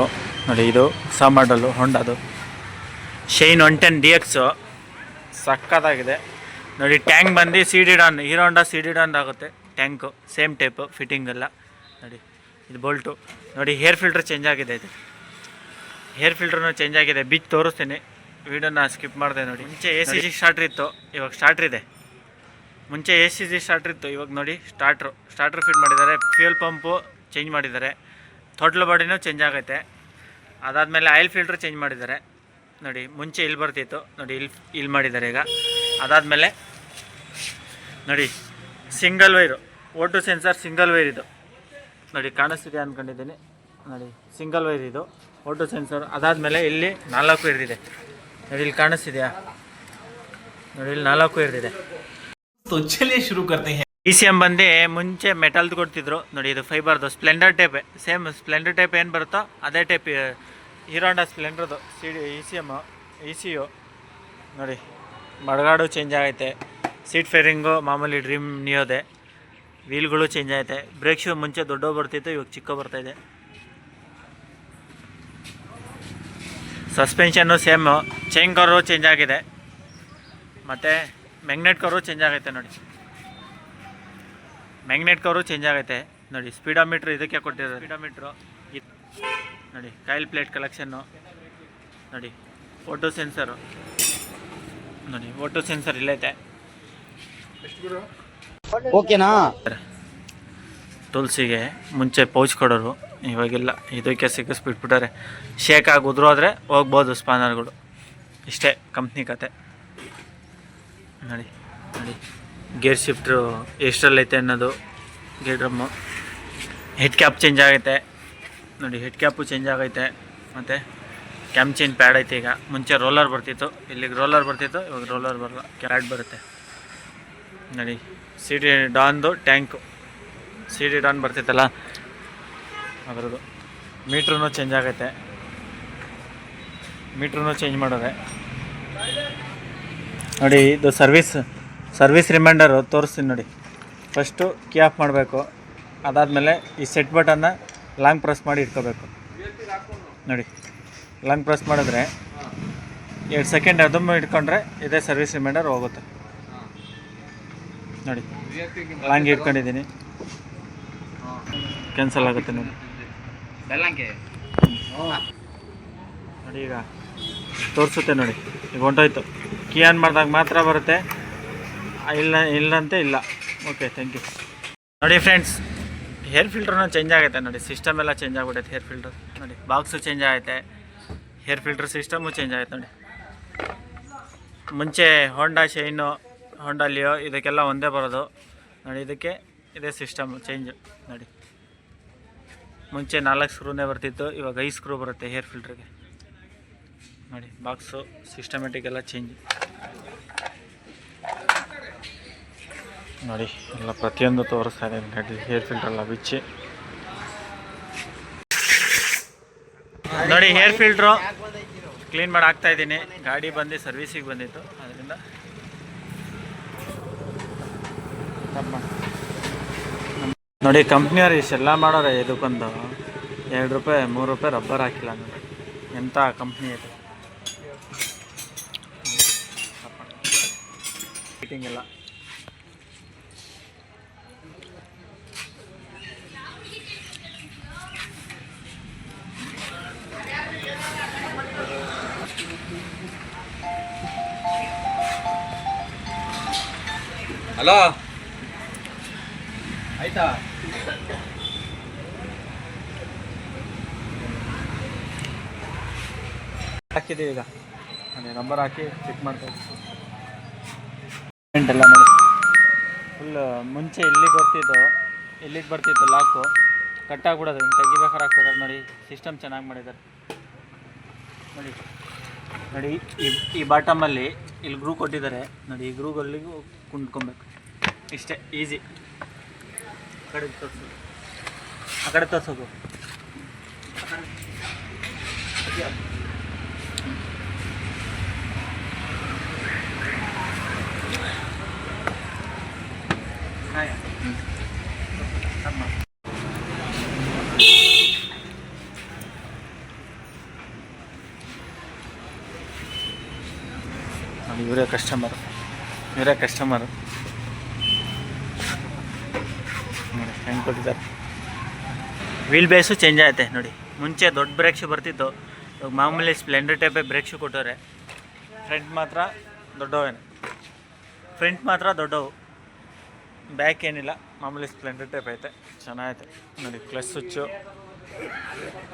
ನೋಡಿ ಇದು ಹೊಸ ಮಾಡಲು ಹೊಂಡದು. Shine one ten D X ಸಕ್ಕತ್ತಾಗಿದೆ. ನೋಡಿ ಟ್ಯಾಂಕ್ ಬಂದು C D Dawn Hero Honda C D Dawn ಆಗುತ್ತೆ. ಟ್ಯಾಂಕು ಸೇಮ್ ಟೈಪು ಫಿಟ್ಟಿಂಗ್ ಎಲ್ಲ. ನೋಡಿ ಇದು ಬೋಲ್ಟು ನೋಡಿ ಹೇರ್ ಫಿಲ್ಟ್ರ್ ಚೇಂಜ್ ಆಗಿದೆ ಇದು. ಹೇರ್ ಫಿಲ್ಟ್ರೂ ಚೇಂಜ್ ಆಗಿದೆ. ಬಿಚ್ ತೋರಿಸ್ತೀನಿ. ವೀಡಿಯೋನ ಸ್ಕಿಪ್ ಮಾಡಿದೆ ನೋಡಿ. ಮುಂಚೆ ಎ ಸಿ ಜಿ ಸ್ಟಾರ್ಟ್ರ್ ಇತ್ತು. ಇವಾಗ ಸ್ಟಾರ್ಟ್ರ್ ಇದೆ. ಮುಂಚೆ ಎ ಸಿ ಜಿ ಸ್ಟಾರ್ಟ್ರ್ ಇತ್ತು. ಇವಾಗ ನೋಡಿ ಸ್ಟಾರ್ಟ್ರು ಸ್ಟಾರ್ಟ್ರ್ ಫಿಟ್ ಮಾಡಿದ್ದಾರೆ. ಫ್ಯೂಯಲ್ ಪಂಪು ಚೇಂಜ್ ಮಾಡಿದ್ದಾರೆ. ತೊಟ್ಲು ಬಾಡಿನೂ ಚೇಂಜ್ ಆಗೈತೆ ಅದಾದಮೇಲೆ ಆಯಿಲ್ ಫಿಲ್ಟ್ರ್ ಚೇಂಜ್ ಮಾಡಿದ್ದಾರೆ ನೋಡಿ ಮುಂಚೆ ಇಲ್ಲಿ ಬರ್ತಿತ್ತು ನೋಡಿ ಇಲ್ಲಿ ಇಲ್ಲಿ ಮಾಡಿದ್ದಾರೆ ಈಗ ಅದಾದಮೇಲೆ ನೋಡಿ single wire vote sensor single wire ಇದು ನೋಡಿ ಕಾಣಿಸ್ತಿದೆ ಅಂದ್ಕೊಂಡಿದ್ದೀನಿ ನೋಡಿ ಸಿಂಗಲ್ ವೈರ್ ಇದು ಓಟೋ ಸೆನ್ಸರ್ ಅದಾದಮೇಲೆ ಇಲ್ಲಿ ನಾಲ್ಕು ವೈರ್ ಇದೆ ನೋಡಿ ಇಲ್ಲಿ ಕಾಣಿಸ್ತಿದೆಯಾ ನೋಡಿ ಇಲ್ಲಿ ನಾಲ್ಕು ವೈರ್ ಇದೆ तो चलिए शुरू करते हैं ಇ ಸಿ ಎಂ ಬಂದು ಮುಂಚೆ ಮೆಟಲ್ದು ಕೊಡ್ತಿದ್ರು. ನೋಡಿ, ಇದು ಫೈಬರ್ದು Splendor type. Same Splendor type ಏನು ಬರುತ್ತೋ ಅದೇ type Hero Honda ಸ್ಪ್ಲೆಂಡರ್ದು C D E C M E C U ನೋಡಿ, ಮಡಗಾಡು ಚೇಂಜ್ ಆಗೈತೆ. ಸೀಟ್ ಫೇರಿಂಗು, ಮಾಮೂಲಿ ಡ್ರೀಮ್ ನಿಯೋದೆ. ವೀಲ್ಗಳು ಚೇಂಜ್ ಆಯಿತೆ ಬ್ರೇಕ್ ಶೂ ಮುಂಚೆ ದೊಡ್ಡ ಬರ್ತಿತ್ತು, ಇವಾಗ ಚಿಕ್ಕ ಬರ್ತಾಯಿದೆ suspension same chain cover change ಆಗಿದೆ. ಮತ್ತು ಮ್ಯಾಗ್ನೆಟ್ ಕವರು ಚೇಂಜ್ ಆಗೈತೆ ನೋಡಿ. ಮ್ಯಾಗ್ನೆಟ್ ಕವರು ಚೇಂಜ್ ಆಗೈತೆ. ನೋಡಿ ಸ್ಪೀಡೋಮೀಟ್ರ್ ಇದಕ್ಕೆ ಕೊಟ್ಟಿರೋದು ಸ್ಪೀಡೋಮೀಟ್ರು ನೋಡಿ ಕಾಯಿಲ್ ಪ್ಲೇಟ್ ಕಲೆಕ್ಷನ್ನು ನೋಡಿ ಫೋಟೋ ಸೆನ್ಸರು ನೋಡಿ ಫೋಟೋ ಸೆನ್ಸರ್ ಇಲ್ಲೈತೆ ಓಕೆನಾ? ತುಳಸಿಗೆ ಮುಂಚೆ ಪೌಚ್ ಕೊಡೋರು ಇವಾಗಿಲ್ಲ. ಇದಕ್ಕೆ ಸಿಕ್ಕಿಸ್ಬಿಟ್ಬಿಟ್ಟಾರೆ. ಶೇಕ್ ಆಗಿ ಉದುರೋದ್ರೆ ಹೋಗ್ಬೋದು ಸ್ಪಾನರ್ಗಳು ಇಷ್ಟೇ ಕಂಪ್ನಿ ಕತೆ. ನೋಡಿ ನೋಡಿ. ಗೇರ್ ಶಿಫ್ಟ್ರು ಎಷ್ಟರಲ್ಲೈತೆ ಅನ್ನೋದು gear drum. Head cap change ಆಗೈತೆ. ನೋಡಿ ಹೆಡ್ ಕ್ಯಾಪು ಚೇಂಜ್ ಆಗೈತೆ. ಮತ್ತು ಕ್ಯಾಮ್ ಚೇಂಜ್ ಪ್ಯಾಡ್ ಐತೆ ಈಗ. ಮುಂಚೆ ರೋಲರ್ ಬರ್ತಿತ್ತು. ಇಲ್ಲಿಗೆ ರೋಲರ್ ಬರ್ತಿತ್ತು, ಇವಾಗ ರೋಲರ್ ಬರಲ್ಲ ಕ್ಯಾಡ್ ಬರುತ್ತೆ. ನೋಡಿ ಸಿ ಡಿ ಡಾನ್ದು ಟ್ಯಾಂಕು ಸಿ ಡಿ ಡಾನ್ ಬರ್ತಿತ್ತಲ್ಲ? ಅದರದ್ದು. ಮೀಟ್ರೂ ಚೇಂಜ್ ಆಗೈತೆ. ಮೀಟ್ರೂ ಚೇಂಜ್ ಮಾಡೋದೆ. ನೋಡಿ, ಇದು ಸರ್ವಿಸ್ ಸರ್ವಿಸ್ ರಿಮೈಂಡರು ತೋರಿಸ್ತೀನಿ ನೋಡಿ. ಫಸ್ಟು ಕೀ ಆಫ್ ಮಾಡಬೇಕು. ಅದಾದಮೇಲೆ ಈ ಸೆಟ್ ಬಟನ್ನ ಲಾಂಗ್ ಪ್ರೆಸ್ ಮಾಡಿ ಇಟ್ಕೋಬೇಕು. ನೋಡಿ, ಲಾಂಗ್ ಪ್ರೆಸ್ ಮಾಡಿದ್ರೆ ಎರಡು ಸೆಕೆಂಡ್ ಅದನ್ನು ಇಟ್ಕೊಂಡ್ರೆ ಇದೇ ಸರ್ವಿಸ್ ರಿಮೈಂಡರ್ ಹೋಗುತ್ತೆ. ನೋಡಿ, ಲಾಂಗ್ ಇಟ್ಕೊಂಡಿದ್ದೀನಿ. ಕ್ಯಾನ್ಸಲ್ ಆಗುತ್ತೆ ನೋಡಿ. ನೋಡಿ ಈಗ ತೋರಿಸುತ್ತೆ ನೋಡಿ. ಈಗ ಹೊಂಟೋಯ್ತು. ಕೀ ಆನ್ ಮಾಡಿದಾಗ ಮಾತ್ರ ಬರುತ್ತೆ. ಇಲ್ಲ, ಇಲ್ಲಂತೆ ಇಲ್ಲ. ಓಕೆ ಥ್ಯಾಂಕ್ ಯು ನೋಡಿ ಫ್ರೆಂಡ್ಸ್ ಹೇರ್ ಫಿಲ್ಟ್ರನ್ನ ಚೇಂಜ್ ಆಗುತ್ತೆ ನೋಡಿ. ಸಿಸ್ಟಮ್ ಎಲ್ಲ ಚೇಂಜ್ ಆಗ್ಬಿಟ್ಟೈತೆ ಹೇರ್ ಫಿಲ್ಟ್ರ್ ನೋಡಿ ಬಾಕ್ಸು ಚೇಂಜ್ ಆಗೈತೆ. ಹೇರ್ ಫಿಲ್ಟ್ರ್ ಸಿಸ್ಟಮು ಚೇಂಜ್ ಆಗೈತೆ ನೋಡಿ. ಮುಂಚೆ ಹೋಂಡಾ ಶೈನು ಹೋಂಡಾ ಲಿಯೋ ಇದಕ್ಕೆಲ್ಲ ಒಂದೇ ಬರೋದು. ನೋಡಿ, ಇದಕ್ಕೆ ಇದೇ ಸಿಸ್ಟಮ್ ಚೇಂಜ್ ನೋಡಿ. ಮುಂಚೆ ನಾಲ್ಕು ಸ್ಕ್ರೂನೇ ಬರ್ತಿತ್ತು, ಇವಾಗ ಐದು ಸ್ಕ್ರೂ ಬರುತ್ತೆ ಹೇರ್ ಫಿಲ್ಟ್ರಿಗೆ ನೋಡಿ ಬಾಕ್ಸು ಸಿಸ್ಟಮೆಟಿಕ್ ಎಲ್ಲ ಚೇಂಜ್ ನೋಡಿ, ಎಲ್ಲ ಪ್ರತಿಯೊಂದು ತೋರಿಸ್ತಾ ಇದೆ. ಗಾಡಿ ಹೇರ್ ಫಿಲ್ಟರ್ ಎಲ್ಲ ಬಿಚ್ಚಿ ನೋಡಿ ಹೇರ್ ಫಿಲ್ಟ್ರು ಕ್ಲೀನ್ ಮಾಡಿ ಹಾಕ್ತಾ ಇದ್ದೀನಿ. ಗಾಡಿ ಬಂದು ಸರ್ವಿಸಿಗೆ ಬಂದಿತ್ತು. ಅದರಿಂದ ನೋಡಿ ಕಂಪ್ನಿಯವ್ರು ಇಷ್ಟೆಲ್ಲ ಮಾಡೋರೆ, ಇದಕ್ಕೊಂದು ಎರಡು ರೂಪಾಯಿ, ಮೂರು ರೂಪಾಯಿ ರಬ್ಬರ್ ಹಾಕಿಲ್ಲ ನೋಡಿ. ಎಂಥ ಕಂಪ್ನಿ ಇದು? ಫಿಟಿಂಗ್ ಎಲ್ಲ. ಹಲೋ ಆಯ್ತಾ? ಹಾಕಿದ್ದೀವಿ ಈಗ. ಅದೇ ನಂಬರ್ ಹಾಕಿ ಚೆಕ್ ಮಾಡ್ತೀವಿ ಫುಲ್ ಮುಂಚೆ ಇಲ್ಲಿಗೆ ಬರ್ತಿತ್ತು ಇಲ್ಲಿಗೆ ಬರ್ತಿತ್ತು ಲಾಕು ಕಟ್ಟಾಗ್ಬಿಡೋದು. ತೆಗಿಬೇಕಾದ್ರೆ ಹಾಕ್ಬೇಕಾದ್ರೆ ನೋಡಿ ಸಿಸ್ಟಮ್ ಚೆನ್ನಾಗಿ ಮಾಡಿದ್ದಾರೆ. ನೋಡಿ ನೋಡಿ, ಈ ಈ ಬಾಟಮಲ್ಲಿ ಇಲ್ಲಿ ಗ್ರೂ ಕೊಟ್ಟಿದ್ದಾರೆ. ನೋಡಿ, ಈ ಗ್ರೂಗಲ್ಲಿಗೂ ಕುಂಡ್ಕೊಬೇಕು ಇಷ್ಟೇ ಈಸಿ ಕಡೆ ತೋರಿಸೋದು ಆ ಕಡೆ ತೋರಿಸೋದು ಇವರೇ ಕಸ್ಟಮರ್ ಇವರೇ ಕಸ್ಟಮರ್ ಹೆಂಗೆ ಕೊಟ್ಟಿದ್ದಾರೆ? ವೀಲ್ ಬೇಸು ಚೇಂಜ್ ಆಯಿತೆ, ನೋಡಿ. ಮುಂಚೆ ದೊಡ್ಡ ಬ್ರೇಕ್ಸು ಬರ್ತಿತ್ತು. ಇವಾಗ ಮಾಮೂಲಿ ಸ್ಪ್ಲೆಂಡರ್ ಟೈಪೇ ಬ್ರೇಕ್ಸು ಕೊಟ್ಟವ್ರೆ. ಫ್ರಂಟ್ ಮಾತ್ರ ದೊಡ್ಡವೇನು ಫ್ರಂಟ್ ಮಾತ್ರ ದೊಡ್ಡವು. ಬ್ಯಾಕ್ ಏನಿಲ್ಲ, ಮಾಮೂಲಿ ಸ್ಪ್ಲೆಂಡರ್ ಟೈಪ್ ಐತೆ. ಚೆನ್ನಾಗೈತೆ. ನೋಡಿ ಕ್ಲಚ್ ಸ್ವಿಚ್ಚು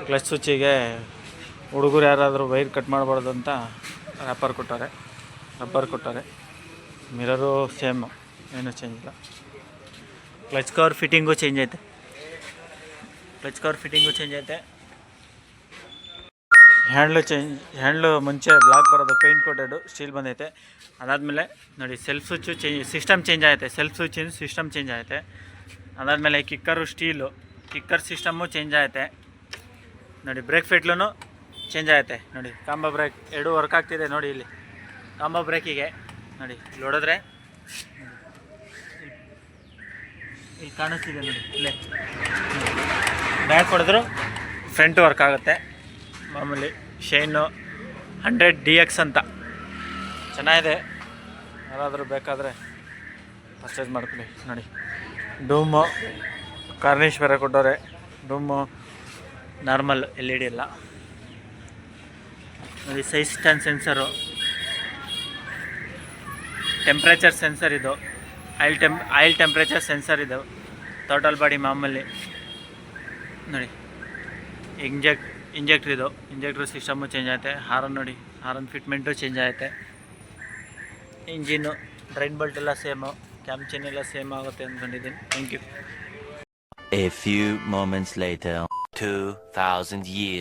ಕ್ಲಚ್ ಸ್ವಿಚ್ಚಿಗೆ ಹುಡುಗರು ಯಾರಾದರೂ ವೈರ್ ಕಟ್ ಮಾಡಬಾರ್ದು ಅಂತ ರಬ್ಬರ್ ಕೊಟ್ಟಾರೆ ರಬ್ಬರ್ ಕೊಟ್ಟಾರೆ ಮಿರರು ಸೇಮು ಏನೂ ಚೇಂಜ್ ಇಲ್ಲ. ಕ್ಲಚ್ ಕವರ್ ಫಿಟ್ಟಿಂಗು ಚೇಂಜ್ ಐತೆ ಕ್ಲಚ್ ಕವರ್ ಫಿಟ್ಟಿಂಗು ಚೇಂಜ್ ಐತೆ ಹ್ಯಾಂಡ್ಲು ಚೇಂಜ್ ಹ್ಯಾಂಡ್ಲು ಮುಂಚೆ ಬ್ಲಾಕ್ ಬರೋದು ಪೇಂಟ್ ಕೊಟ್ಟೆಡು ಸ್ಟೀಲ್ ಬಂದೈತೆ ಅದಾದಮೇಲೆ ನೋಡಿ self switch change system change ಆಗುತ್ತೆ ಸೆಲ್ಫ್ ಸ್ವಿಚ್ ಸಿಸ್ಟಮ್ ಚೇಂಜ್ ಆಗುತ್ತೆ ಅದಾದಮೇಲೆ kicker steel kicker system change ಆಗುತ್ತೆ ನೋಡಿ ಬ್ರೇಕ್ ಫಿಟ್ಲೂ ಚೇಂಜ್ ಆಗುತ್ತೆ ನೋಡಿ ಕಾಂಬ ಬ್ರೇಕ್ ಎರಡು ವರ್ಕ್ ಆಗ್ತಿದೆ ನೋಡಿ ಇಲ್ಲಿ ಕಾಂಬ ಬ್ರೇಕಿಗೆ ನೋಡಿ ಇಲ್ಲಿ ಹೊಡೆದ್ರೆ ಇಲ್ಲಿ ಕಾಣಿಸ್ತಿದೆ ನೋಡಿ, ಇಲ್ಲೇ. ಬ್ಯಾಕ್ ಹೊಡೆದ್ರು ಫ್ರಂಟ್ ವರ್ಕ್ ಆಗುತ್ತೆ. ಮಾಮೂಲಿ ಶೈನು ಹಂಡ್ರೆಡ್ ಡಿ ಎಕ್ಸ್ ಅಂತ. ಚೆನ್ನಾಗಿದೆ. ಯಾರಾದರೂ ಬೇಕಾದರೆ ಪರ್ಚೇಸ್ ಮಾಡ್ಕೊಳ್ಳಿ ನೋಡಿ, ಡೂಮು ಕಾರ್ನೇಶ್ವರ ಕೊಟ್ಟವ್ರೆ. Dome normal L E D ಎಲ್ಲ. ನೋಡಿ side stand sensor temperature sensor ಇದು. Oil temp oil temperature sensor ಇದ್ದಾವೆ ಟೋಟಲ್ ಬಾಡಿ ಮಾಮೂಲಿ ನೋಡಿ ಇಂಜೆಕ್ಟ್ ಇಂಜೆಕ್ಟ್ರ್ ಇದು ಇಂಜೆಕ್ಟ್ರ್ ಸಿಸ್ಟಮು ಚೇಂಜ್ ಆಗುತ್ತೆ ಹಾರನ್ ನೋಡಿ ಹಾರನ್ ಫಿಟ್ಮೆಂಟು ಚೇಂಜ್ ಆಗುತ್ತೆ ಇಂಜಿನ್ನು ಡ್ರೈನ್ ಬಲ್ಟ್ ಎಲ್ಲ ಸೇಮು ಕ್ಯಾಮ್ ಚೈನ್ ಎಲ್ಲ ಸೇಮ್ ಆಗುತ್ತೆ ಅಂದ್ಕೊಂಡಿದ್ದೀನಿ. Thank you A few moments later, 2,000 years.